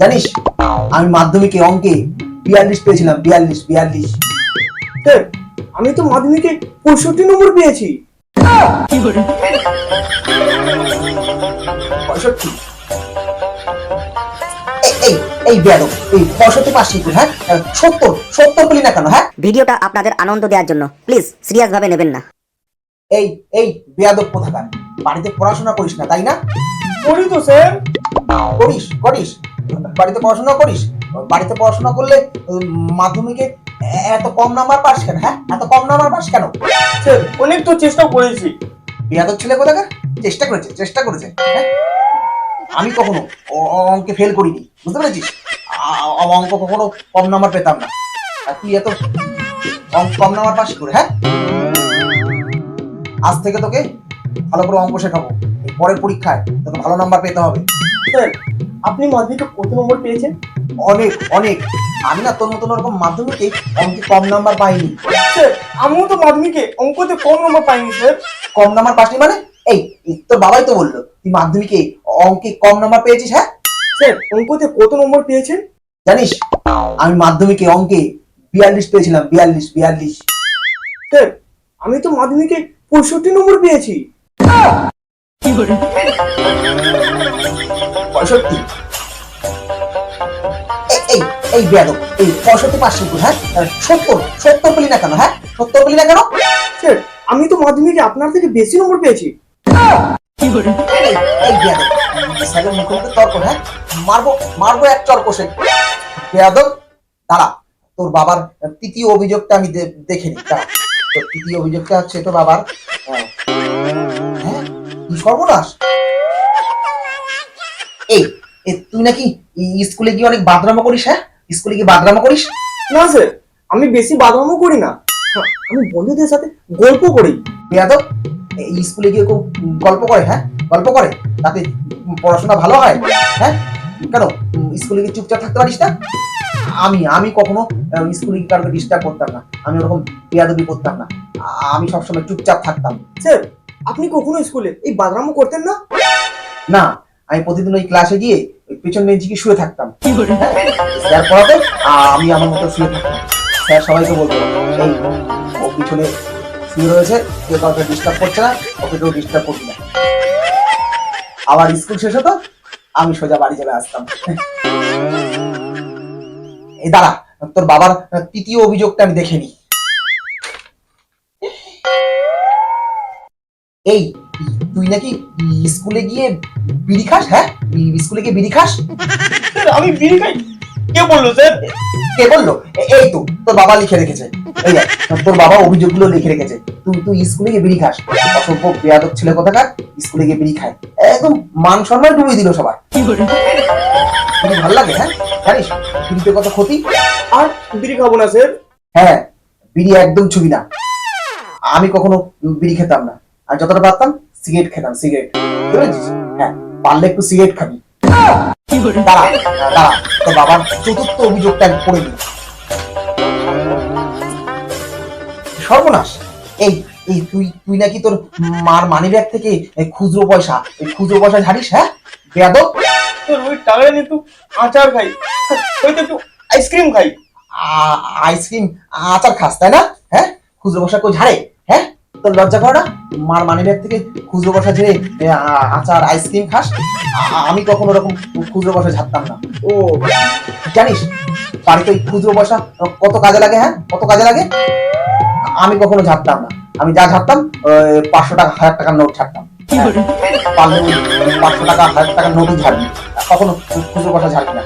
জানিস? আমি মাধ্যমিকে অঙ্কে বিয়াল্লিশ পেয়েছিলাম বিয়াল্লিশ বিয়াল্লিশ। আমি তো মাধ্যমিকে পঁয়ষট্টি নম্বর পেয়েছি। পঁয়ষট্টি? এই- এই এই বেয়াদব এই পঁয়ষট্টি পাঁচটি হ্যাঁ? সত্তর সত্তর পেলি না কেন হ্যাঁ? ভিডিওটা আপনাদের আনন্দ দেওয়ার জন্য প্লিজ সিরিয়াস ভাবে নেবেন না। এই এই বেয়াদব কোথাকার? বাড়িতে পড়াশোনা করিস না তাই না? করি তো স্যার। করিস করিস। বাড়িতে পড়াশোনা করিস? বাড়িতে পড়াশোনা করলে মাধ্যমিকে এত কম নাম্বার পাস কেন হ্যাঁ? এত কম নাম্বার পাস কেন? অনেক তো চেষ্টা করেছি। বিয়াদব ছেলে কোথাকার? চেষ্টা করেছে চেষ্টা করেছে হ্যাঁ? আমি কখনো অঙ্কে ফেল করিনি বুঝতে পেরেছিস? অঙ্ক কখনো কম নাম্বার পেতাম না। আর তুই এত অঙ্ক কম নাম্বার পাস করে হ্যাঁ? আজ থেকে তোকে ভালো করে অঙ্ক শেখাবো। পরের পরীক্ষায় তোকে ভালো নাম্বার পেতে হবে। আপনি মাধ্যমিকে কত নম্বর পেয়েছেন? অনেক অনেক। আমি না তোর মতন ওরকম মাধ্যমিকে অঙ্কে কম নাম্বার পাইনি। স্যার আমিও তো মাধ্যমিকে অঙ্কতে কম নম্বর পাইনি স্যার। কম নাম্বার পাসনি মানে? এই এই তোর বাবাই তো বলল তুই মাধ্যমিকে অঙ্কে কম নাম্বার পেয়েছিস হ্যাঁ? স্যার অঙ্কতে কত নম্বর পেয়েছেন? জানিস আমি মাধ্যমিকে অঙ্কে বিয়াল্লিশ পেয়েছিলাম বিয়াল্লিশ বিয়াল্লিশ। স্যার আমি তো মাধ্যমিকে পঁয়ষট্টি নম্বর পেয়েছি। পঁয়ষট্টি এই- এই এই বেয়াদব এই পঁয়ষট্টি পাঁচশো হ্যাঁ? সত্তর সত্তর পেলি না কেন হ্যাঁ? সত্তর পেলি না কেন? স্যার আমি তো মাধ্যমিকে আপনার থেকে বেশি নম্বর পেয়েছি। এই এই বেয়াদব স্যারের মুখোমুখি তর্ক হ্যাঁ? মারবো মারবো এক চর কষে। বেয়াদব দাঁড়া তোর বাবার তৃতীয় অভিযোগটা আমি দেখে নিই তোর তৃতীয় অভিযোগটা হচ্ছে তোর বাবার হ্যাঁ হ্যাঁ? কি সর্বনাশ। এই তুই নাকি স্কুলে গিয়ে অনেক বাদরামো করিস হ্যাঁ? স্কুলে গিয়ে বাদরামো করিস? না স্যার আমি বেশি বাদামও করি না। হ্যাঁ, আমি বন্ধুদের সাথে গল্প করি। বেয়াদব স্কুলে গিয়ে খুব গল্প করে হ্যাঁ? গল্প করে তাতে পড়াশোনা ভালো হয় হ্যাঁ? কেন? স্কুলে গিয়ে চুপচাপ থাকতে পারিস না? আমি আমি কখনো স্কুলে গিয়ে কাউকে ডিস্টার্ব করতাম না। আমি ওরকম বেয়াদবি করতাম না। আমি সবসময় চুপচাপ থাকতাম। স্যার আপনি কখনো স্কুলে এই বাদরামও করতেন না? না, আমি প্রতিদিন ওই ক্লাসে গিয়ে ওই পেছন বেঞ্চে গিয়ে শুয়ে থাকতাম। স্যার পড়াতে আমি আমার মতো শুয়ে থাকতাম। স্যার সবাইকে বলতো, এই, ও পিছনে শুয়ে রয়েছে, কেউ কাউকে ডিস্টার্ব করছে না, ওকে কেউ ডিস্টার্ব করবি না। আবার স্কুল শেষ হতো, আমি সোজা বাড়ি চলে আসতাম। এই দাঁড়া, তোর বাবার তৃতীয় অভিযোগটা আমি দেখে নিই। এই তুই নাকি স্কুলে গিয়ে বিড়ি খাস হ্যাঁ? স্কুলে গিয়ে বিড়ি খাস? আমি বিড়ি খাই। কে বলল স্যার? কে বলল? এই তো তোর বাবা লিখে রেখেছে। এই তোর বাবা অভিযোগগুলো লিখে রেখেছে। তুই তুই স্কুলে গিয়ে বিড়ি খাস। অসভ্য বেয়াদব ছেলে কোথাকার? স্কুলে গিয়ে বিড়ি খায়। একদম মান সম্মান ডুবিয়ে দিল সবার। বিড়ি ভালো লাগে হ্যাঁ? জানিস বিড়িতে কত ক্ষতি? আর বিড়ি খাব না স্যার। হ্যাঁ বিড়ি একদম ছবি না। আমি কখনো বিড়ি খেতাম না। আর যতটা পারতাম সিগারেট খেতাম সিগারেট বুঝেছিস? হ্যাঁ পারলে একটু সিগারেট খাবি। দাঁড়া দাঁড়া তোর বাবার চতুর্থ অভিযোগটা পড়ে নিই সর্বনাশ। এই এই তুই তুই নাকি তোর মার মানি ব্যাগ থেকে এই খুচরো পয়সা এই খুচরো পয়সা ঝাড়িস হ্যাঁ? বেয়াদব। স্যার ওই টাকা নিয়ে একটু আচার খাই। ওই তো একটু আইসক্রিম খাই। আইসক্রিম আচার খাস তাই না? হ্যাঁ? খুচরো পয়সা কই ঝাড়ে হ্যাঁ? তোর লজ্জা করে না? মার মানি ব্যাগ থেকে খুচরো পয়সা ঝেড়ে আচার আইসক্রিম খাস? আমি কখনো ওরকম খুচরো পয়সা ঝাড়তাম না। ও। জানিস বাড়িতে ওই খুচরো পয়সা কত কাজে লাগে হ্যাঁ? কত কাজে লাগে? আমি কখনো ঝাড়তাম না। আমি যা ঝাড়তাম পাঁচশো টাকা হাজার টাকার নোট ছাড়তাম পারলে পাঁচশো টাকা হাজার টাকার নোটই ঝাড়বি। কখনো খুচরো পয়সা ঝাড়বি না।